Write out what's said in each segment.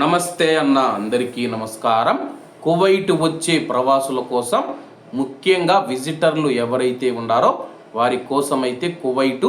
నమస్తే అన్న అందరికీ నమస్కారం. కువైట్ వచ్చే ప్రవాసుల కోసం ముఖ్యంగా విజిటర్లు ఎవరైతే ఉన్నారో వారి కోసమైతే కువైటు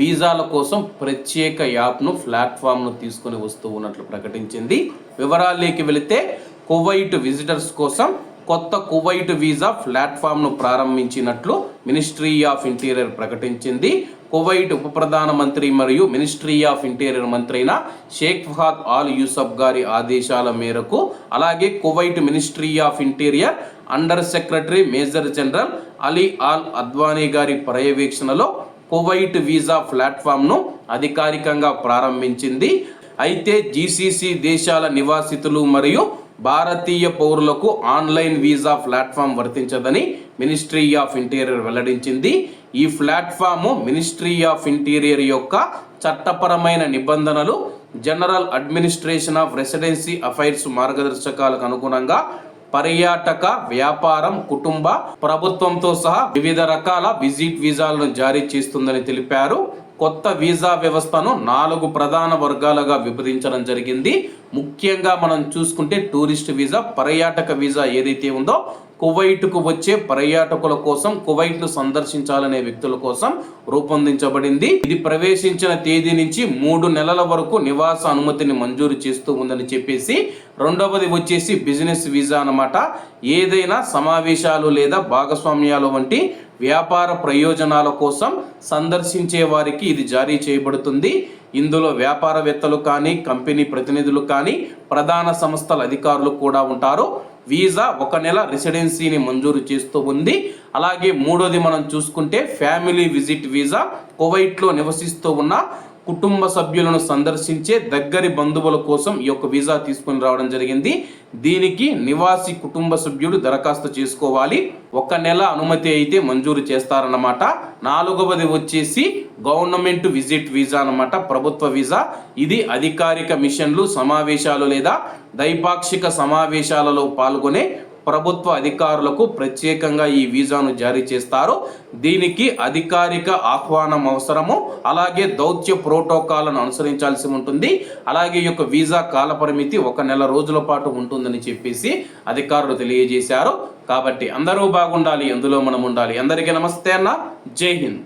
వీసాల కోసం ప్రత్యేక యాప్ను ప్లాట్ఫామ్ను తీసుకొని వస్తూ ఉన్నట్లు ప్రకటించింది. వివరాల్లోకి వెళితే కువైట్ విజిటర్స్ కోసం కొత్త కువైట్ వీసా ప్లాట్ఫామ్ను ప్రారంభించినట్లు మినిస్ట్రీ ఆఫ్ ఇంటీరియర్ ప్రకటించింది. కువైట్ ఉప ప్రధానమంత్రి మరియు మినిస్ట్రీ ఆఫ్ ఇంటీరియర్ మంత్రి అయిన షేక్ ఫహాద్ ఆల్ యూసఫ్ గారి ఆదేశాల మేరకు అలాగే Kuwait ministry of interior under secretary major general Ali Al Adwani గారి పర్యవేక్షణలో కువైట్ వీసా ప్లాట్ఫామ్ను అధికారికంగా ప్రారంభించింది. అయితే జీసీసీ దేశాల నివాసితులు మరియు భారతీయ పౌరులకు ఆన్లైన్ వీసా ప్లాట్ఫామ్ వర్తించదని మినిస్ట్రీ ఆఫ్ ఇంటీరియర్ వెల్లడించింది. ఈ ప్లాట్ఫాము మినిస్ట్రీ ఆఫ్ ఇంటీరియర్ యొక్క చట్టపరమైన నిబంధనలు general administration of residency affairs మార్గదర్శకాలకు అనుగుణంగా పర్యాటక వ్యాపారం కుటుంబ ప్రభుత్వంతో సహా వివిధ రకాల విజిట్ వీసాలను జారీ చేస్తుందని తెలిపారు. కొత్త వీసా వ్యవస్థను నాలుగు ప్రధాన వర్గాలుగా విభజించడం జరిగింది. ముఖ్యంగా మనం చూసుకుంటే టూరిస్ట్ వీసా పర్యాటక వీసా ఏదైతే ఉందో కువైట్కు వచ్చే పర్యాటకుల కోసం కువైట్ను సందర్శించాలనే వ్యక్తుల కోసం రూపొందించబడింది. ఇది ప్రవేశించిన తేదీ నుంచి మూడు నెలల వరకు నివాస అనుమతిని మంజూరు చేస్తూ ఉందని చెప్పేసి రెండవది వచ్చేసి బిజినెస్ వీసా అన్నమాట. ఏదైనా సమావేశాలు లేదా భాగస్వామ్యాలు వంటి వ్యాపార ప్రయోజనాల కోసం సందర్శించే వారికి ఇది జారీ చేయబడుతుంది. ఇందులో వ్యాపారవేత్తలు కానీ కంపెనీ ప్రతినిధులు కానీ ప్రధాన సంస్థల అధికారులు కూడా ఉంటారు. వీసా ఒక నెల రెసిడెన్సీని మంజూరు చేస్తూ ఉంది. అలాగే మూడోది మనం చూసుకుంటే ఫ్యామిలీ విజిట్ వీసా కువైట్లో నివసిస్తూ ఉన్న కుటుంబ సభ్యులను సందర్శించే దగ్గరి బంధువుల కోసం ఈ యొక్క వీసా తీసుకుని రావడం జరిగింది. దీనికి నివాసి కుటుంబ సభ్యుడు దరఖాస్తు చేసుకోవాలి. ఒక నెల అనుమతి అయితే మంజూరు చేస్తారన్నమాట. నాలుగవది వచ్చేసి గవర్నమెంట్ విజిట్ వీసా అన్నమాట ప్రభుత్వ వీసా. ఇది అధికారిక మిషన్లు సమావేశాలు లేదా ద్వైపాక్షిక సమావేశాలలో పాల్గొనే ప్రభుత్వ అధికారులకు ప్రత్యేకంగా ఈ వీసాను జారీ చేస్తారు. దీనికి అధికారిక ఆహ్వానం అవసరము. అలాగే దౌత్య ప్రోటోకాల్ను అనుసరించాల్సి ఉంటుంది. అలాగే ఈ యొక్క వీసా కాలపరిమితి ఒక నెల రోజుల పాటు ఉంటుందని చెప్పేసి అధికారులు తెలియజేశారు. కాబట్టి అందరూ బాగుండాలి అందులో మనం ఉండాలి. అందరికీ నమస్తే అన్న. జై హింద్.